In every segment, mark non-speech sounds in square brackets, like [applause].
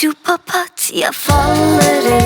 şu papatya falları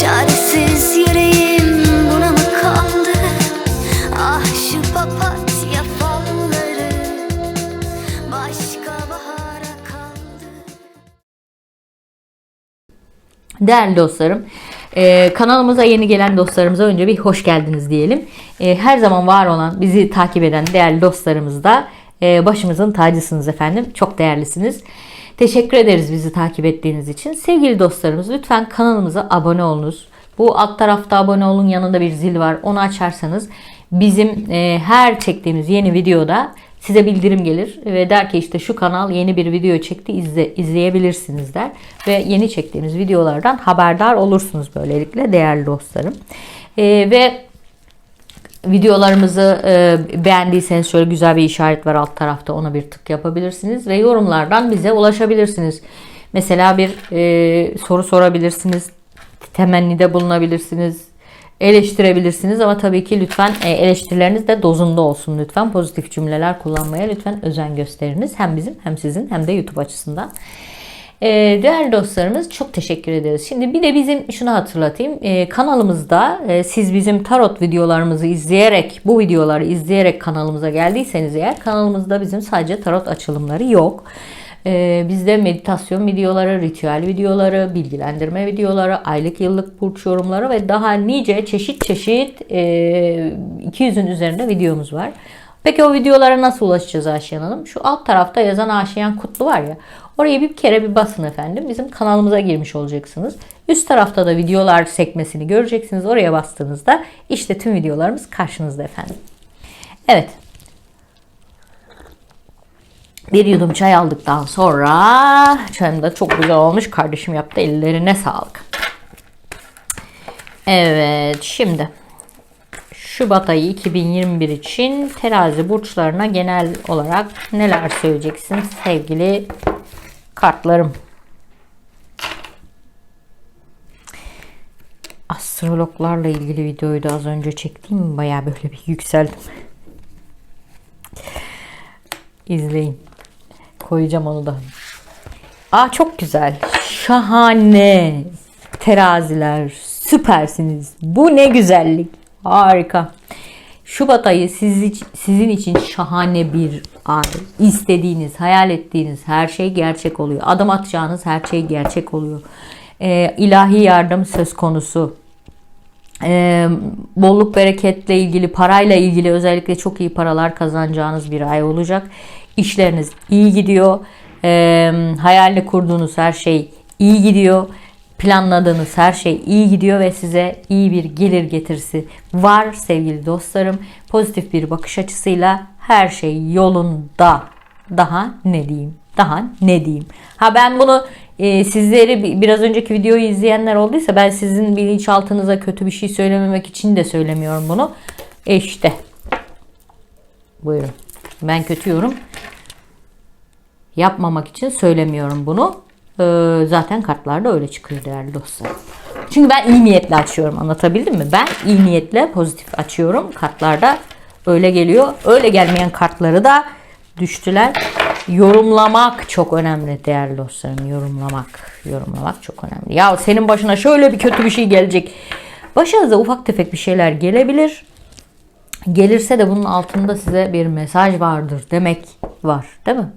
Çaresiz yüreğim buna mı kaldı Ah şu papatya falları Başka bahara kaldı Değerli dostlarım, e, kanalımıza yeni gelen dostlarımıza önce bir hoş geldiniz diyelim. E, her zaman var olan, bizi takip eden değerli dostlarımız da e, başımızın tacısınız efendim. Çok değerlisiniz. Teşekkür ederiz bizi takip ettiğiniz için. Sevgili dostlarımız lütfen kanalımıza abone olunuz. Bu alt tarafta abone olun yanında bir zil var. Onu açarsanız bizim e, her çektiğimiz yeni videoda size bildirim gelir ve der ki işte şu kanal yeni bir video çekti izle, izleyebilirsiniz der. Ve yeni çektiğimiz videolardan haberdar olursunuz böylelikle değerli dostlarım. E, ve videolarımızı e, beğendiyseniz şöyle güzel bir işaret var alt tarafta ona bir tık yapabilirsiniz ve yorumlardan bize ulaşabilirsiniz. Mesela bir e, soru sorabilirsiniz, temennide bulunabilirsiniz, eleştirebilirsiniz ama tabii ki lütfen e, eleştirileriniz de dozunda olsun lütfen. Pozitif cümleler kullanmaya lütfen özen gösteriniz. Hem bizim hem sizin hem de YouTube açısından. Ee, değerli dostlarımız çok teşekkür ederiz. Şimdi bir de bizim şunu hatırlatayım. Ee, kanalımızda e, siz bizim tarot videolarımızı izleyerek, bu videoları izleyerek kanalımıza geldiyseniz eğer kanalımızda bizim sadece tarot açılımları yok. Ee, bizde meditasyon videoları, ritüel videoları, bilgilendirme videoları, aylık yıllık burç yorumları ve daha nice çeşit çeşit e, 200'ün üzerinde videomuz var. Peki o videolara nasıl ulaşacağız Ayşen Hanım? Şu alt tarafta yazan Ayşeyan Kutlu var ya. Oraya bir kere bir basın efendim. Bizim kanalımıza girmiş olacaksınız. Üst tarafta da videolar sekmesini göreceksiniz. Oraya bastığınızda işte tüm videolarımız karşınızda efendim. Evet. Bir yudum çay aldıktan sonra çayım da çok güzel olmuş. Kardeşim yaptı. Ellerine sağlık. Evet şimdi Şubat ayı 2021 için terazi burçlarına genel olarak neler söyleyeceksin sevgili kartlarım? Astrologlarla ilgili videoyu da az önce çektiğim baya böyle bir yükseldim. İzleyin. Koyacağım onu da. Aa çok güzel. Şahane. Teraziler süpersiniz. Bu ne güzellik. Harika. Şubat ayı siz, sizin için şahane bir ay. İstediğiniz, hayal ettiğiniz her şey gerçek oluyor. Adım atacağınız her şey gerçek oluyor. Ee, ilahi yardım söz konusu. Ee, bolluk bereketle ilgili, parayla ilgili özellikle çok iyi paralar kazanacağınız bir ay olacak. İşleriniz iyi gidiyor. Ee, hayalini kurduğunuz her şey iyi gidiyor planladığınız her şey iyi gidiyor ve size iyi bir gelir getirisi var sevgili dostlarım. Pozitif bir bakış açısıyla her şey yolunda. Daha ne diyeyim? Daha ne diyeyim? Ha ben bunu e, sizleri biraz önceki videoyu izleyenler olduysa ben sizin bilinçaltınıza kötü bir şey söylememek için de söylemiyorum bunu. E işte. Buyurun. Ben kötü yorum yapmamak için söylemiyorum bunu. Ee, zaten kartlarda öyle çıkıyor değerli dostlar. Çünkü ben iyi niyetle açıyorum. Anlatabildim mi? Ben iyi niyetle pozitif açıyorum. Kartlarda öyle geliyor. Öyle gelmeyen kartları da düştüler. Yorumlamak çok önemli değerli dostlarım. Yorumlamak. Yorumlamak çok önemli. Ya senin başına şöyle bir kötü bir şey gelecek. Başınıza ufak tefek bir şeyler gelebilir. Gelirse de bunun altında size bir mesaj vardır demek var. Değil mi?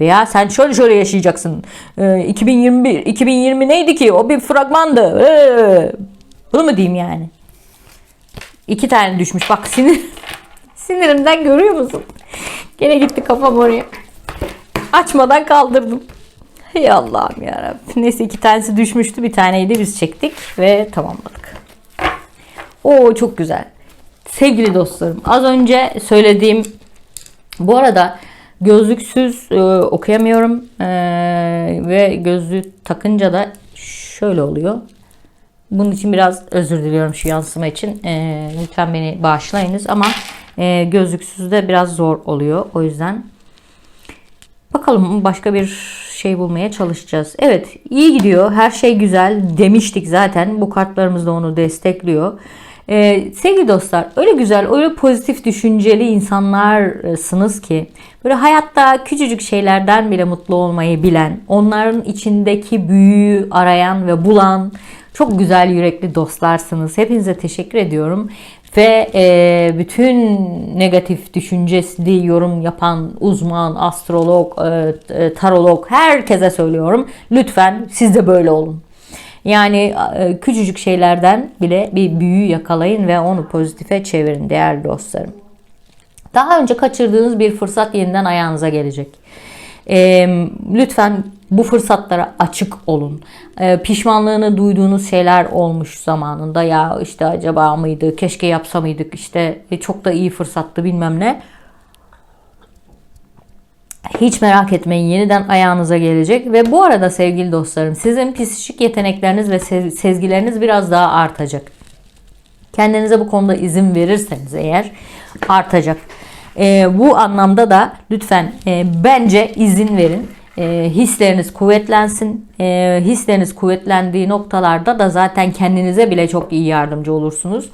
Veya sen şöyle şöyle yaşayacaksın. Ee, 2021, 2020 neydi ki? O bir fragmandı. Ee, bunu mu diyeyim yani? İki tane düşmüş. Bak sinir [laughs] sinirimden görüyor musun? Gene gitti kafam oraya. Açmadan kaldırdım. Hey Allah'ım yarabbim. Neyse iki tanesi düşmüştü. Bir taneyi de biz çektik ve tamamladık. Oo çok güzel. Sevgili dostlarım az önce söylediğim bu arada Gözlüksüz e, okuyamıyorum e, ve gözlüğü takınca da şöyle oluyor. Bunun için biraz özür diliyorum şu yansıma için. E, lütfen beni bağışlayınız ama e, gözlüksüz de biraz zor oluyor. O yüzden bakalım başka bir şey bulmaya çalışacağız. Evet iyi gidiyor. Her şey güzel demiştik zaten. Bu kartlarımız da onu destekliyor. Ee, sevgili dostlar öyle güzel öyle pozitif düşünceli insanlarsınız ki böyle hayatta küçücük şeylerden bile mutlu olmayı bilen onların içindeki büyüyü arayan ve bulan çok güzel yürekli dostlarsınız. Hepinize teşekkür ediyorum. Ve e, bütün negatif düşüncesi yorum yapan uzman, astrolog, e, e, tarolog herkese söylüyorum. Lütfen siz de böyle olun. Yani e, küçücük şeylerden bile bir büyü yakalayın ve onu pozitife çevirin değerli dostlarım. Daha önce kaçırdığınız bir fırsat yeniden ayağınıza gelecek. Lütfen bu fırsatlara açık olun. Pişmanlığını duyduğunuz şeyler olmuş zamanında ya işte acaba mıydı, keşke yapsa mıydık, işte e, çok da iyi fırsattı bilmem ne. Hiç merak etmeyin yeniden ayağınıza gelecek ve bu arada sevgili dostlarım sizin psikik yetenekleriniz ve sez- sezgileriniz biraz daha artacak. Kendinize bu konuda izin verirseniz eğer artacak. Ee, bu anlamda da lütfen e, bence izin verin. E, hisleriniz kuvvetlensin. E, hisleriniz kuvvetlendiği noktalarda da zaten kendinize bile çok iyi yardımcı olursunuz.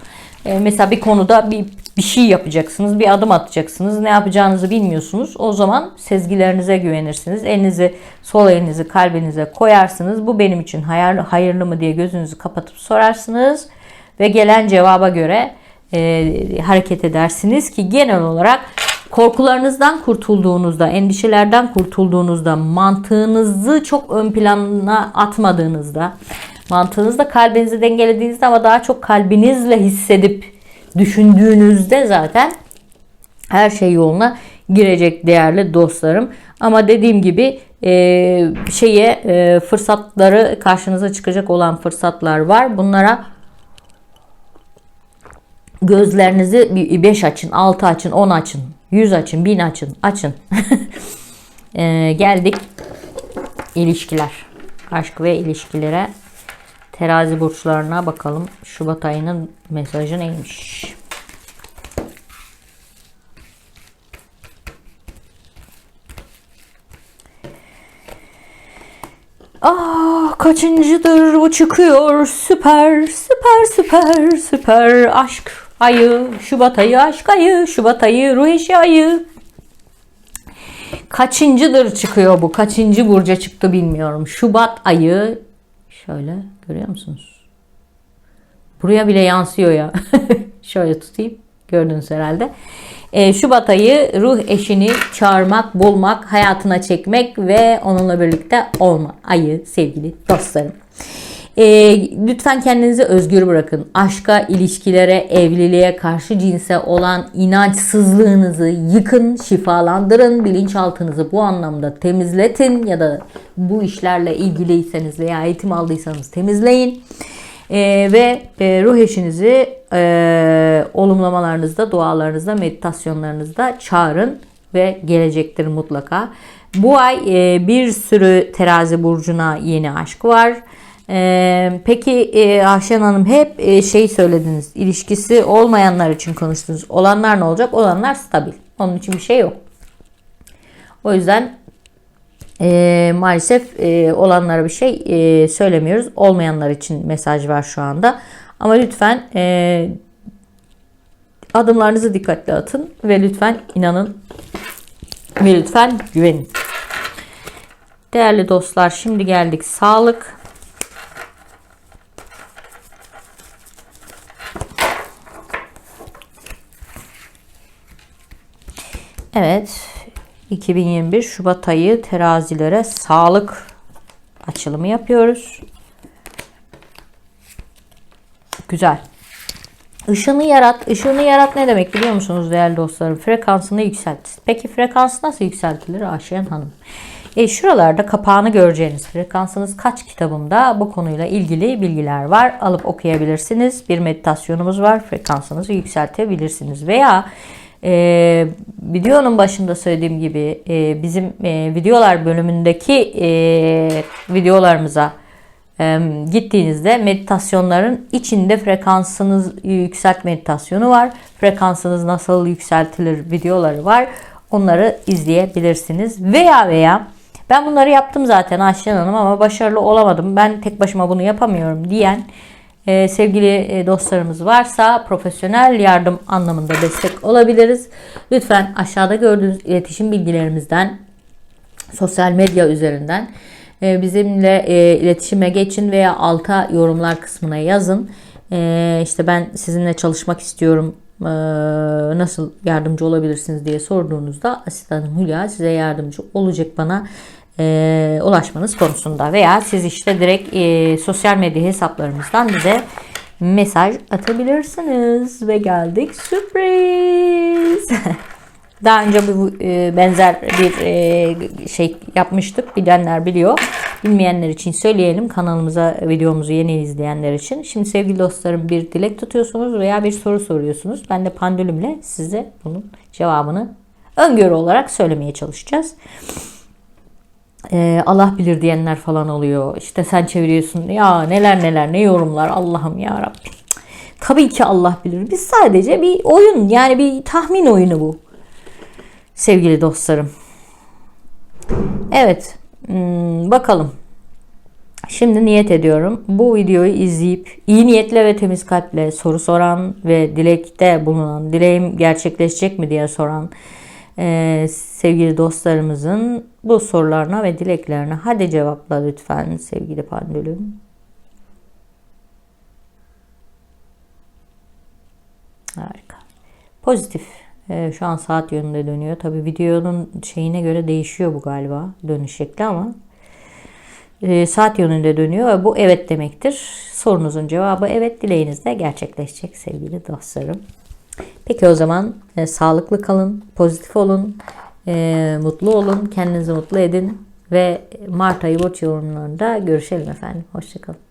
E, mesela bir konuda bir bir şey yapacaksınız, bir adım atacaksınız. Ne yapacağınızı bilmiyorsunuz. O zaman sezgilerinize güvenirsiniz. Elinizi, sol elinizi kalbinize koyarsınız. Bu benim için hayırlı, hayırlı mı diye gözünüzü kapatıp sorarsınız ve gelen cevaba göre e, hareket edersiniz ki genel olarak korkularınızdan kurtulduğunuzda, endişelerden kurtulduğunuzda, mantığınızı çok ön plana atmadığınızda, mantığınızda kalbinizi dengelediğinizde ama daha çok kalbinizle hissedip düşündüğünüzde zaten her şey yoluna girecek değerli dostlarım. Ama dediğim gibi e, şeye e, fırsatları karşınıza çıkacak olan fırsatlar var. Bunlara gözlerinizi 5 açın, 6 açın, 10 açın, 100 açın, 1000 açın, açın. [laughs] e, geldik ilişkiler. Aşk ve ilişkilere terazi burçlarına bakalım. Şubat ayının mesajı neymiş? Ah kaçıncıdır bu çıkıyor? Süper süper süper süper. Aşk ayı Şubat ayı aşk ayı Şubat ayı ruh eşi ayı. Kaçıncıdır çıkıyor bu? Kaçıncı burca çıktı bilmiyorum. Şubat ayı şöyle görüyor musunuz? Buraya bile yansıyor ya. [laughs] Şöyle tutayım gördünüz herhalde e, Şubat ayı ruh eşini çağırmak, bulmak, hayatına çekmek ve onunla birlikte olma ayı sevgili dostlarım. E, lütfen kendinizi özgür bırakın. Aşka, ilişkilere, evliliğe, karşı cinse olan inançsızlığınızı yıkın, şifalandırın. Bilinçaltınızı bu anlamda temizletin ya da bu işlerle ilgiliyseniz veya eğitim aldıysanız temizleyin. Ee, ve e, ruh eşinizi e, olumlamalarınızda, dualarınızda, meditasyonlarınızda çağırın ve gelecektir mutlaka. Bu ay e, bir sürü terazi burcuna yeni aşk var. E, peki e, Ahşen Hanım hep e, şey söylediniz. ilişkisi olmayanlar için konuştunuz. Olanlar ne olacak? Olanlar stabil. Onun için bir şey yok. O yüzden e, maalesef e, olanlara bir şey e, söylemiyoruz. Olmayanlar için mesaj var şu anda. Ama lütfen e, adımlarınızı dikkatli atın ve lütfen inanın ve lütfen güvenin. Değerli dostlar şimdi geldik sağlık. Evet 2021 Şubat ayı terazilere sağlık açılımı yapıyoruz. Güzel. Işını yarat. Işını yarat ne demek biliyor musunuz değerli dostlarım? Frekansını yükselt. Peki frekans nasıl yükseltilir Ayşen Hanım? E, şuralarda kapağını göreceğiniz frekansınız kaç kitabımda bu konuyla ilgili bilgiler var. Alıp okuyabilirsiniz. Bir meditasyonumuz var. Frekansınızı yükseltebilirsiniz. Veya e, videonun başında söylediğim gibi e, bizim e, videolar bölümündeki e, videolarımıza gittiğinizde meditasyonların içinde frekansınız yükselt meditasyonu var. Frekansınız nasıl yükseltilir videoları var. Onları izleyebilirsiniz. Veya veya ben bunları yaptım zaten Ayşen Hanım ama başarılı olamadım. Ben tek başıma bunu yapamıyorum diyen Ee, sevgili e, dostlarımız varsa profesyonel yardım anlamında destek olabiliriz. Lütfen aşağıda gördüğünüz iletişim bilgilerimizden sosyal medya üzerinden e, bizimle e, iletişime geçin veya alta yorumlar kısmına yazın. E, işte ben sizinle çalışmak istiyorum e, nasıl yardımcı olabilirsiniz diye sorduğunuzda asistanım Hülya size yardımcı olacak bana e, ulaşmanız konusunda veya siz işte direkt sosyal medya hesaplarımızdan bize mesaj atabilirsiniz ve geldik sürpriz. [laughs] Daha önce bu e, benzer bir e, şey yapmıştık. Bilenler biliyor. Bilmeyenler için söyleyelim. Kanalımıza videomuzu yeni izleyenler için. Şimdi sevgili dostlarım bir dilek tutuyorsunuz veya bir soru soruyorsunuz. Ben de pandülümle size bunun cevabını öngörü olarak söylemeye çalışacağız. E, Allah bilir diyenler falan oluyor. İşte sen çeviriyorsun. Ya neler neler ne yorumlar Allah'ım ya Rabbim. Tabii ki Allah bilir. Biz sadece bir oyun yani bir tahmin oyunu bu sevgili dostlarım. Evet, hmm, bakalım. Şimdi niyet ediyorum. Bu videoyu izleyip iyi niyetle ve temiz kalple soru soran ve dilekte bulunan, dileğim gerçekleşecek mi diye soran e, sevgili dostlarımızın bu sorularına ve dileklerine hadi cevapla lütfen sevgili pandülüm. Harika. Pozitif. Ee, şu an saat yönünde dönüyor. Tabi videonun şeyine göre değişiyor bu galiba dönüş şekli ama e, saat yönünde dönüyor ve bu evet demektir. Sorunuzun cevabı evet dileğiniz de gerçekleşecek sevgili dostlarım. Peki o zaman e, sağlıklı kalın, pozitif olun, e, mutlu olun, kendinizi mutlu edin ve Mart ayı burç yorumlarında görüşelim efendim. Hoşçakalın.